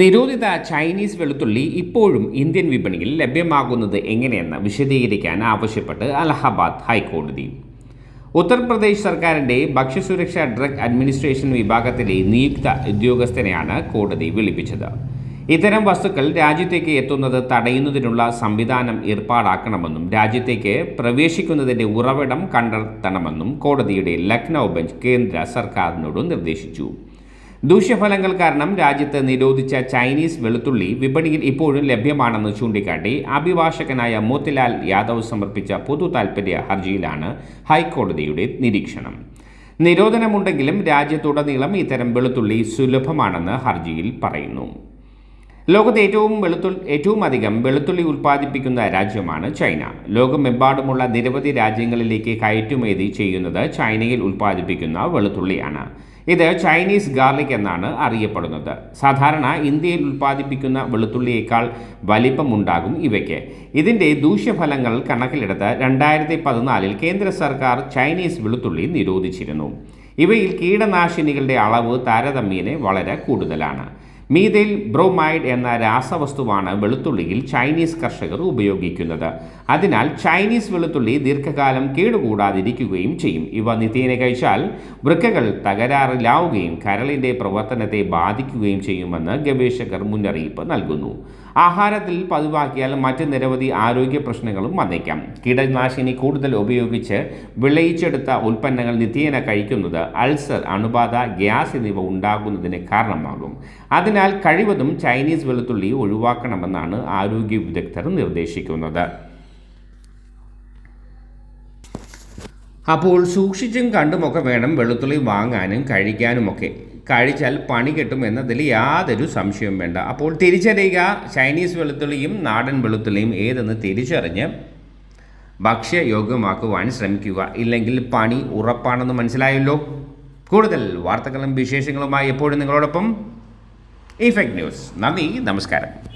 നിരോധിത ചൈനീസ് വെളുത്തുള്ളി ഇപ്പോഴും ഇന്ത്യൻ വിപണിയിൽ ലഭ്യമാകുന്നത് എങ്ങനെയെന്ന് വിശദീകരിക്കാൻ ആവശ്യപ്പെട്ട് അലഹബാദ് ഹൈക്കോടതി. ഉത്തർപ്രദേശ് സർക്കാരിന്റെ ഭക്ഷ്യസുരക്ഷാ ഡ്രഗ് അഡ്മിനിസ്ട്രേഷൻ വിഭാഗത്തിലെ നിയുക്ത ഉദ്യോഗസ്ഥനെയാണ് കോടതി വിളിപ്പിച്ചത്. ഇത്തരം വസ്തുക്കൾ രാജ്യത്തേക്ക് എത്തുന്നത് തടയുന്നതിനുള്ള സംവിധാനം ഏർപ്പാടാക്കണമെന്നും രാജ്യത്തേക്ക് പ്രവേശിക്കുന്നതിന്റെ ഉറവിടം കണ്ടെത്തണമെന്നും കോടതിയുടെ ലക്നൗ ബെഞ്ച് കേന്ദ്ര സർക്കാരിനോട് നിർദ്ദേശിച്ചു. ദൂഷ്യഫലങ്ങൾ കാരണം രാജ്യത്ത് നിരോധിച്ച ചൈനീസ് വെളുത്തുള്ളി വിപണിയിൽ ഇപ്പോഴും ലഭ്യമാണെന്ന് ചൂണ്ടിക്കാട്ടി അഭിഭാഷകനായ മോത്തിലാൽ യാദവ് സമർപ്പിച്ച പൊതു താൽപ്പര്യ ഹർജിയിലാണ് ഹൈക്കോടതിയുടെ നിരീക്ഷണം. നിരോധനമുണ്ടെങ്കിലും രാജ്യത്തുടനീളം ഇത്തരം വെളുത്തുള്ളി സുലഭമാണെന്ന് ഹർജിയിൽ പറയുന്നു. ലോകത്ത് ഏറ്റവും വെളുത്തു ഏറ്റവും അധികം വെളുത്തുള്ളി ഉൽപ്പാദിപ്പിക്കുന്ന രാജ്യമാണ് ചൈന. ലോകമെമ്പാടുമുള്ള നിരവധി രാജ്യങ്ങളിലേക്ക് കയറ്റുമതി ചെയ്യുന്നത് ചൈനയിൽ ഉൽപ്പാദിപ്പിക്കുന്ന വെളുത്തുള്ളിയാണ്. ഇത് ചൈനീസ് ഗാർലിക് എന്നാണ് അറിയപ്പെടുന്നത്. സാധാരണ ഇന്ത്യയിൽ ഉൽപ്പാദിപ്പിക്കുന്ന വെളുത്തുള്ളിയേക്കാൾ വലിപ്പമുണ്ടാകും ഇവയ്ക്ക്. ഇതിന്റെ ദൂഷ്യഫലങ്ങൾ കണക്കിലെടുത്ത് രണ്ടായിരത്തി പതിനാലിൽ കേന്ദ്ര സർക്കാർ ചൈനീസ് വെളുത്തുള്ളി നിരോധിച്ചിരുന്നു. ഇവയിൽ കീടനാശിനികളുടെ അളവ് താരതമ്യേന വളരെ കൂടുതലാണ്. മീതയിൽ ബ്രോമൈഡ് എന്ന രാസവസ്തുവാണ് വെളുത്തുള്ളിയിൽ ചൈനീസ് കർഷകർ ഉപയോഗിക്കുന്നത്. അതിനാൽ ചൈനീസ് വെളുത്തുള്ളി ദീർഘകാലം കേടുകൂടാതിരിക്കുകയും ചെയ്യും. ഇവ നിത്യേന കഴിച്ചാൽ വൃക്കകൾ തകരാറിലാവുകയും കരളിന്റെ പ്രവർത്തനത്തെ ബാധിക്കുകയും ചെയ്യുമെന്ന് ഗവേഷകർ മുന്നറിയിപ്പ് നൽകുന്നു. ആഹാരത്തിൽ പതിവാക്കിയാൽ മറ്റ് നിരവധി ആരോഗ്യ പ്രശ്നങ്ങളും വന്നേക്കാം. കീടനാശിനി കൂടുതൽ ഉപയോഗിച്ച് വിളയിച്ചെടുത്ത ഉൽപ്പന്നങ്ങൾ നിത്യേന കഴിക്കുന്നത് അൾസർ അണുബാധ ഗ്യാസ് എന്നിവ ഉണ്ടാകുന്നതിന് കാരണമാകും. അതിനാൽ കഴിവതും ചൈനീസ് വെളുത്തുള്ളി ഒഴിവാക്കണമെന്നാണ് ആരോഗ്യ വിദഗ്ധർ നിർദ്ദേശിക്കുന്നത്. അപ്പോൾ സൂക്ഷിച്ചും കണ്ടുമൊക്കെ വേണം വെളുത്തുള്ളി വാങ്ങാനും കഴിക്കാനുമൊക്കെ. കഴിച്ചാൽ പണി കിട്ടും എന്നതിൽ യാതൊരു സംശയവും വേണ്ട. അപ്പോൾ തിരിച്ചറിയുക ചൈനീസ് വെളുത്തുള്ളിയും നാടൻ വെളുത്തുള്ളിയും ഏതെന്ന് തിരിച്ചറിഞ്ഞ് ഭക്ഷ്യയോഗ്യമാക്കുവാൻ ശ്രമിക്കുക. ഇല്ലെങ്കിൽ പണി ഉറപ്പാണെന്ന് മനസ്സിലായല്ലോ. കൂടുതൽ വാർത്തകളും വിശേഷങ്ങളുമായി എപ്പോഴും നിങ്ങളോടൊപ്പം. Effect news. നന്ദി നമസ്കാരം.